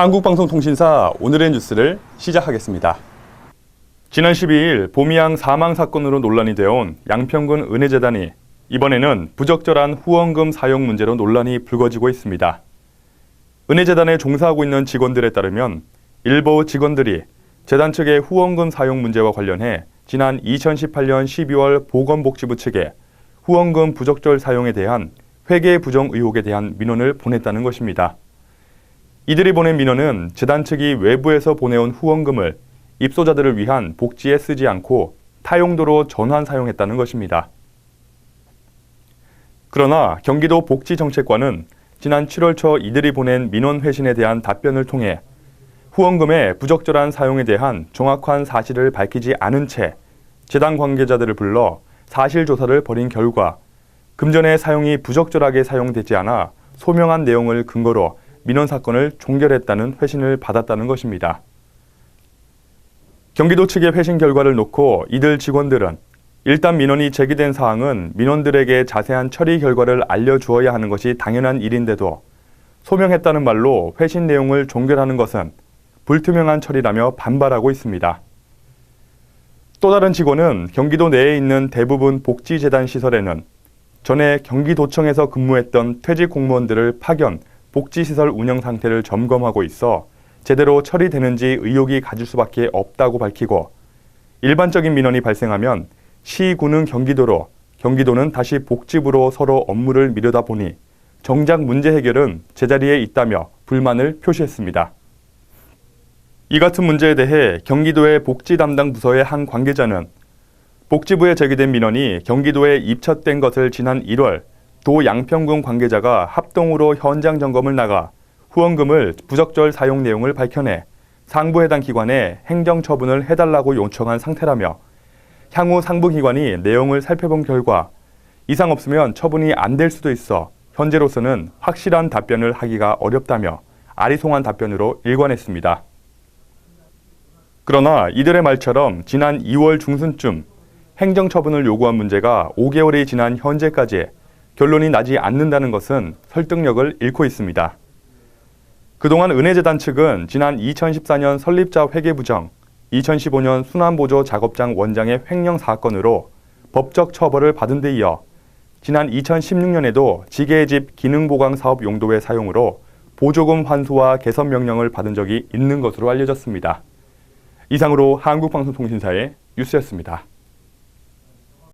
한국방송통신사 오늘의 뉴스를 시작하겠습니다. 지난 12일 보미양 사망 사건으로 논란이 되어온 양평군 은혜재단이 이번에는 부적절한 후원금 사용 문제로 논란이 불거지고 있습니다. 은혜재단에 종사하고 있는 직원들에 따르면 일부 직원들이 재단 측의 후원금 사용 문제와 관련해 지난 2018년 12월 보건복지부 측에 후원금 부적절 사용에 대한 회계 부정 의혹에 대한 민원을 보냈다는 것입니다. 이들이 보낸 민원은 재단 측이 외부에서 보내온 후원금을 입소자들을 위한 복지에 쓰지 않고 타용도로 전환 사용했다는 것입니다. 그러나 경기도 복지정책관은 지난 7월 초 이들이 보낸 민원 회신에 대한 답변을 통해 후원금의 부적절한 사용에 대한 정확한 사실을 밝히지 않은 채 재단 관계자들을 불러 사실 조사를 벌인 결과 금전의 사용이 부적절하게 사용되지 않아 소명한 내용을 근거로 민원 사건을 종결했다는 회신을 받았다는 것입니다. 경기도 측의 회신 결과를 놓고 이들 직원들은 일단 민원이 제기된 사항은 민원들에게 자세한 처리 결과를 알려주어야 하는 것이 당연한 일인데도 소명했다는 말로 회신 내용을 종결하는 것은 불투명한 처리라며 반발하고 있습니다. 또 다른 직원은 경기도 내에 있는 대부분 복지재단 시설에는 전에 경기도청에서 근무했던 퇴직 공무원들을 파견, 복지시설 운영 상태를 점검하고 있어 제대로 처리되는지 의혹이 가질 수밖에 없다고 밝히고 일반적인 민원이 발생하면 시군은 경기도로 경기도는 다시 복지부로 서로 업무를 미루다 보니 정작 문제 해결은 제자리에 있다며 불만을 표시했습니다. 이 같은 문제에 대해 경기도의 복지 담당 부서의 한 관계자는 복지부에 제기된 민원이 경기도에 입찰된 것을 지난 1월 도 양평군 관계자가 합동으로 현장 점검을 나가 후원금을 부적절 사용 내용을 밝혀내 상부 해당 기관에 행정 처분을 해달라고 요청한 상태라며 향후 상부 기관이 내용을 살펴본 결과 이상 없으면 처분이 안 될 수도 있어 현재로서는 확실한 답변을 하기가 어렵다며 아리송한 답변으로 일관했습니다. 그러나 이들의 말처럼 지난 2월 중순쯤 행정 처분을 요구한 문제가 5개월이 지난 현재까지 결론이 나지 않는다는 것은 설득력을 잃고 있습니다. 그동안 은혜재단 측은 지난 2014년 설립자 회계 부정, 2015년 순환보조 작업장 원장의 횡령 사건으로 법적 처벌을 받은 데 이어 지난 2016년에도 지게의 집 기능보강 사업 용도의 사용으로 보조금 환수와 개선 명령을 받은 적이 있는 것으로 알려졌습니다. 이상으로 한국방송통신사의 뉴스였습니다.